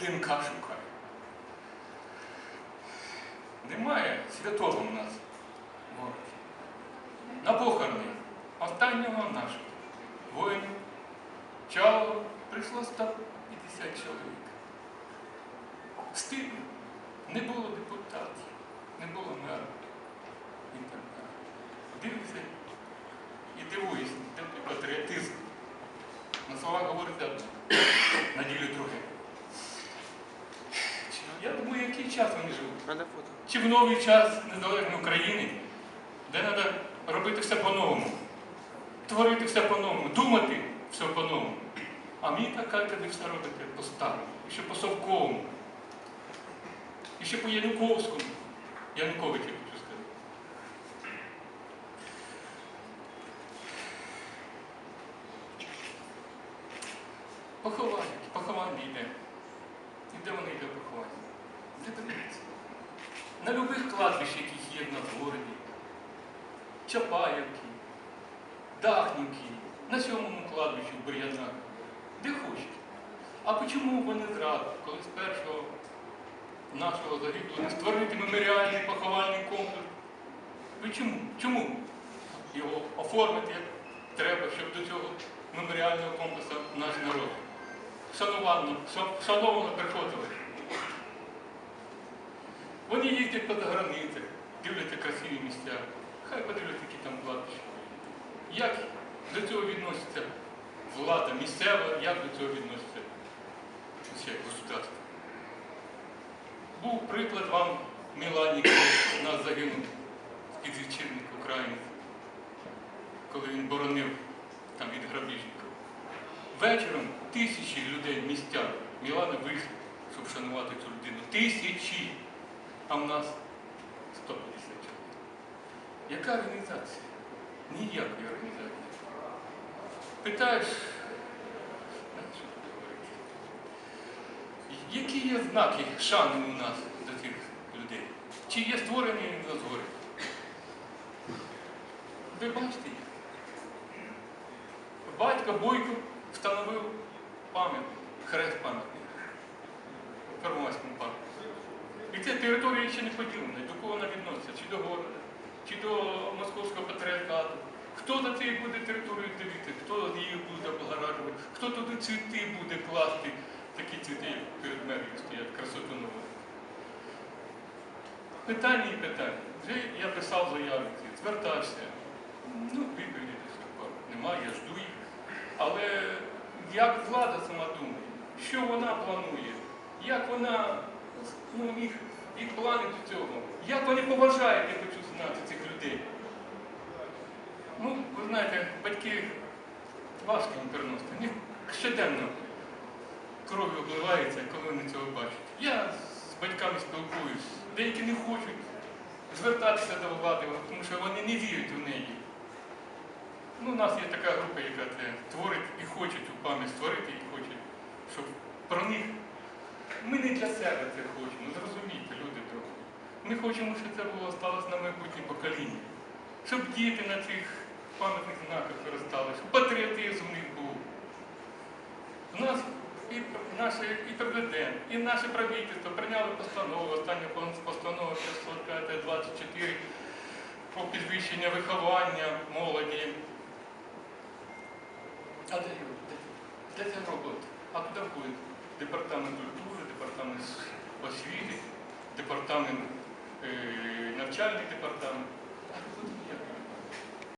ДНК шукає. Немає святого в нас в. На похорони останнього нашого воїна Чало прийшло 150 чоловік. Стидно. Не було депутатів, не було мера. І так далі. Дивлюся і патріотизм. На словах говорить одне, на ділі друге. Чи- Я думаю, який час вони живуть. Чи в новий час незалежної України, де треба робити все по-новому, творити все по-новому, думати все по-новому. А мені так кажуть, ви все робите по-старому, ще по-совковому, і ще по Януковському. Януковичу хочу сказати. Поховання, поховання йде. І де вони йде поховання? Де подивіться? На любих яких є в нас в городі. Чапаївки, Дахнівки, на сьомому кладбищі в Бур'янах, де хочете. А чому вони зразу, коли з першого нашого загиблого не створити меморіальний поховальний комплекс? Ви чому? Чому? Його оформити як треба, щоб до цього меморіального комплексу наш народ шанованно, шановно приходили. Вони їздять по заграницях, дивляться красиві місця. Хай подивляться, які там кладбища. Як до цього відноситься влада місцева, як до цього відноситься государство? Був приклад вам Мілані, коли нас загинув підвечірник українець, коли він боронив там від грабіжників. Вечором тисячі людей, містян Мілани вийшли, щоб шанувати цю людину. Тисячі! А в нас 150 чоловік. Яка організація? Ніякої організації. Питаєш? Які є знаки шани у нас до цих людей? Чи є створені згори? Ви бачите їх? Батько Бойко встановив пам'ятник, хрест пам'ятник в Первомайському парку. І ця територія ще не поділена, до кого вона відноситься, чи до города, чи до московського патріархату. Хто за цією буде територією дивити, хто її буде облагоражувати, хто туди цвіти буде класти, такі цвіти, як перед мерію стоять, красоту нову. Питання і питання. Вже я писав заяви, звертався. Ну, відповіді немає, я жду їх. Але як влада сама думає, що вона планує, як вона, ну, їх, їх плани до цього, як вони поважають, я хочу знати цих людей. Ну, ви знаєте, батьки важко їм переносити. Вони щоденно кров'ю обливаються, коли вони цього бачать. Я з батьками спілкуюсь, деякі не хочуть звертатися до влади, тому що вони не вірять у неї. Ну, у нас є така група, яка творить і хоче цю пам'ять створити, і хоче, щоб про них. Ми не для себе це хочемо, зрозумійте, люди трохи. Ми хочемо, щоб це було сталося на майбутнє покоління. Щоб діти на цих пам'ятних знаках виростали, щоб патріотизм у них був. У нас і наше і президент, і наше правительство прийняли постанову, остання постанова 524 про підвищення виховання молоді. А де, де, ця робота? А куди входить? Департамент культури,